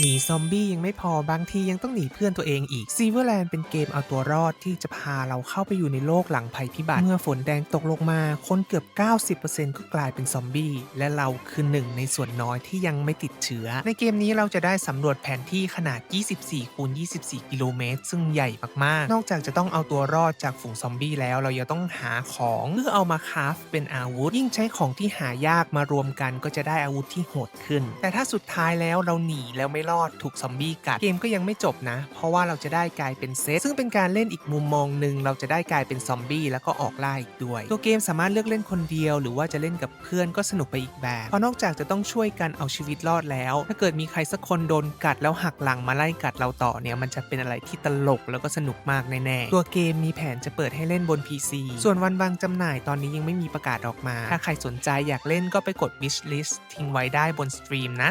หนีซอมบี้ยังไม่พอบางทียังต้องหนีเพื่อนตัวเองอีกซีเวอร์แลนด์เป็นเกมเอาตัวรอดที่จะพาเราเข้าไปอยู่ในโลกหลังภัยพิบัติ เมื่อฝนแดงตกลงมา คนเกือบ 90%ก็กลายเป็นซอมบี้ และเราคือหนึ่งในส่วนน้อยที่ยังไม่ติดเชื้อ ในเกมนี้เราจะได้สำรวจแผนที่ขนาด 24คูณ24 กิโลเมตร ซึ่งใหญ่มากๆ นอกจากจะต้องเอาตัวรอดจากฝูงซอมบี้แล้วเรายังต้องหาของเพื่อเอามาคราฟเป็นอาวุธ ยิ่งใช้ของที่หายากมารวมกันก็จะได้อาวุธที่โหดขึ้น แต่ถ้าสุดท้ายแล้วเราหนีแล้วไม่รอดถูกซอมบี้กัดเกมก็ยังไม่จบนะ เพราะว่าเราจะได้กลายเป็นเซตซึ่งเป็นการเล่นอีกมุมมองหนึ่งเราจะได้กลายเป็นซอมบี้แล้วก็ออกล่าอีกด้วยตัวเกมสามารถเลือกเล่นคนเดียว หรือว่าจะเล่นกับเพื่อนก็สนุกไปอีกแบบเพราะนอกจากจะต้องช่วยกันเอาชีวิตรอดแล้ว ถ้าเกิดมีใครสักคนโดนกัดแล้วหักหลังมาไล่กัดเราต่อเนี่ยมันจะเป็นอะไรที่ตลกแล้วก็สนุกมากแน่ๆตัวเกมมีแผนจะเปิดให้เล่นบน PC ส่วนวันวางจำหน่ายตอนนี้ยังไม่มีประกาศออกมา ถ้าใครสนใจอยากเล่นก็ไปกด wish list ทิ้งไว้ได้บนสตรีมนะ